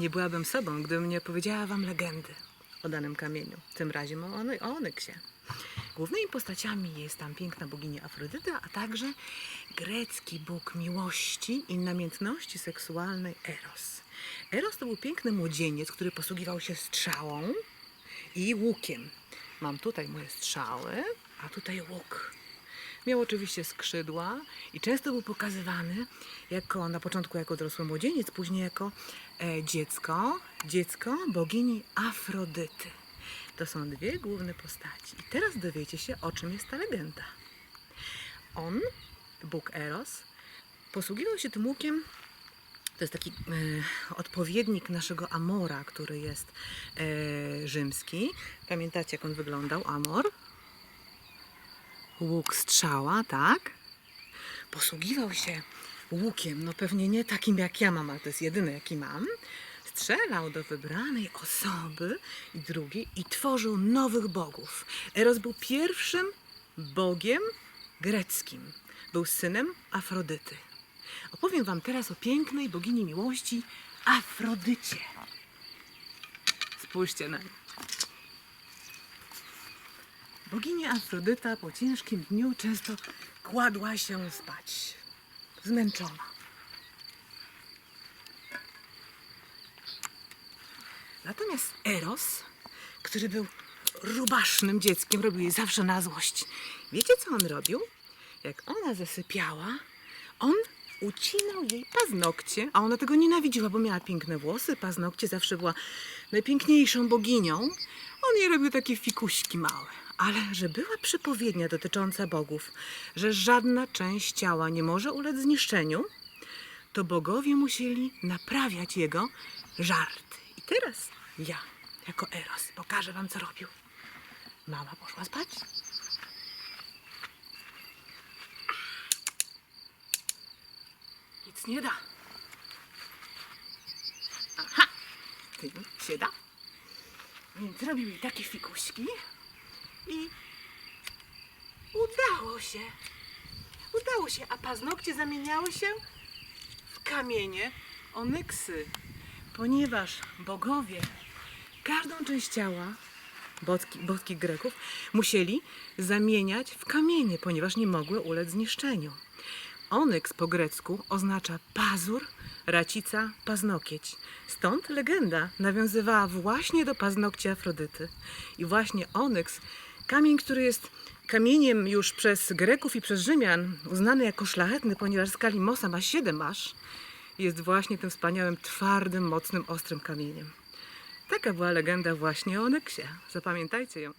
Nie byłabym sobą, gdybym nie opowiedziała wam legendy o danym kamieniu, tym razem o, ony- o onyksie. Głównymi postaciami jest tam piękna bogini Afrodyta, a także grecki bóg miłości i namiętności seksualnej Eros. Eros to był piękny młodzieniec, który posługiwał się strzałą i łukiem. Mam tutaj moje strzały, a tutaj łuk. Miał oczywiście skrzydła i często był pokazywany jako na początku jako dorosły młodzieniec, później jako e, dziecko, dziecko bogini Afrodyty. To są dwie główne postaci. I teraz dowiecie się, o czym jest ta legenda. On, Bóg Eros, posługiwał się tym łukiem. To jest taki e, odpowiednik naszego Amora, który jest e, rzymski. Pamiętacie, jak on wyglądał, Amor? Łuk strzała, tak? Posługiwał się łukiem, no pewnie nie takim jak ja mam, ale to jest jedyny jaki mam. Strzelał do wybranej osoby i drugiej i tworzył nowych bogów. Eros był pierwszym bogiem greckim. Był synem Afrodyty. Opowiem wam teraz o pięknej bogini miłości Afrodycie. Spójrzcie na nią. Bogini Afrodyta po ciężkim dniu często kładła się spać, zmęczona. Natomiast Eros, który był rubasznym dzieckiem, robił jej zawsze na złość. Wiecie, co on robił? Jak ona zasypiała, on ucinał jej paznokcie, a ona tego nienawidziła, bo miała piękne włosy, paznokcie, zawsze była najpiękniejszą boginią. On jej robił takie fikuśki małe. Ale że była przypowiednia dotycząca bogów, że żadna część ciała nie może ulec zniszczeniu, to bogowie musieli naprawiać jego żarty. I teraz ja, jako Eros, pokażę wam, co robił. Mama poszła spać. Nic nie da. Aha, ty się da. Więc robił jej takie fikuśki i udało się. Udało się, a paznokcie zamieniały się w kamienie onyksy, ponieważ bogowie każdą część ciała boski, boskich Greków musieli zamieniać w kamienie, ponieważ nie mogły ulec zniszczeniu. Onyks po grecku oznacza pazur, racica, paznokieć. Stąd legenda nawiązywała właśnie do paznokci Afrodyty. I właśnie onyks, kamień, który jest kamieniem już przez Greków i przez Rzymian uznany jako szlachetny, ponieważ skali Mosa ma 7 aż, jest właśnie tym wspaniałym, twardym, mocnym, ostrym kamieniem. Taka była legenda właśnie o onyksie. Zapamiętajcie ją.